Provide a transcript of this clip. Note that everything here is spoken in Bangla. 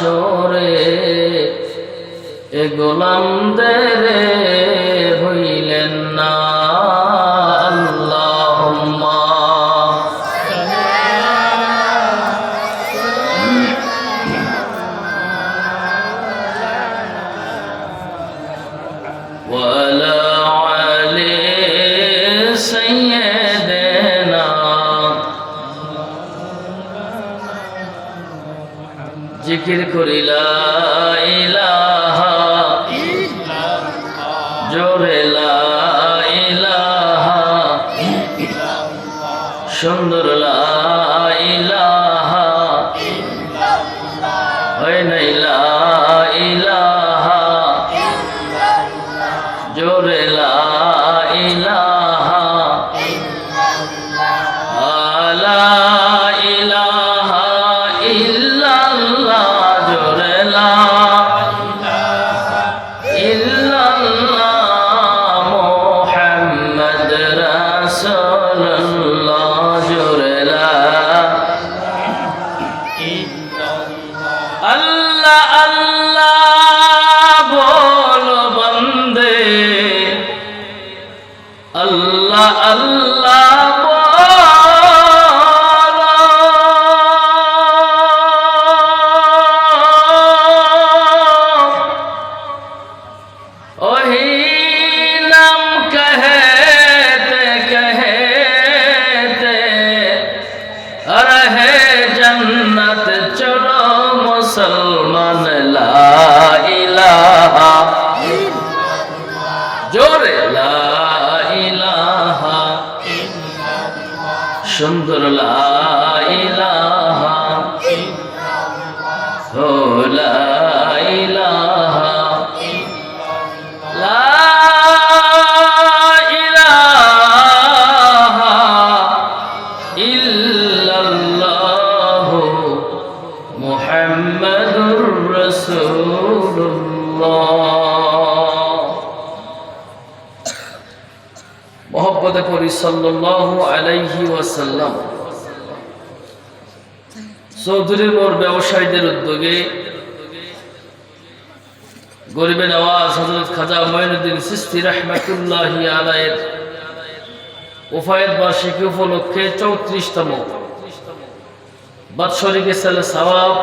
হাসরে এ গোলাম দেরে জিকির করিলা জোরে সুন্দর লা ইলাহা। হয় নাই লা ইলাহা। জোরে লা ইলাহা। আলা আল্লাহ আল্লাহ جنت چلو مسلمان لا সুন্দর লা ইলাহা ও লা ইলাহা লা ইলাহা ইল্লাল্লাহু মুহাম্মাদুর রাসূলুল্লাহ। ব্যবসায়ীদের উদ্যোগে গরিবে নওয়াজ হজরত খাজা মঈনুদ্দিন সিস্তি রহমাতুল্লাহ আলায়ের উফায়ত বার্ষিকী উপলক্ষে চৌত্রিশতম বাৎসরিক সালে সওয়াব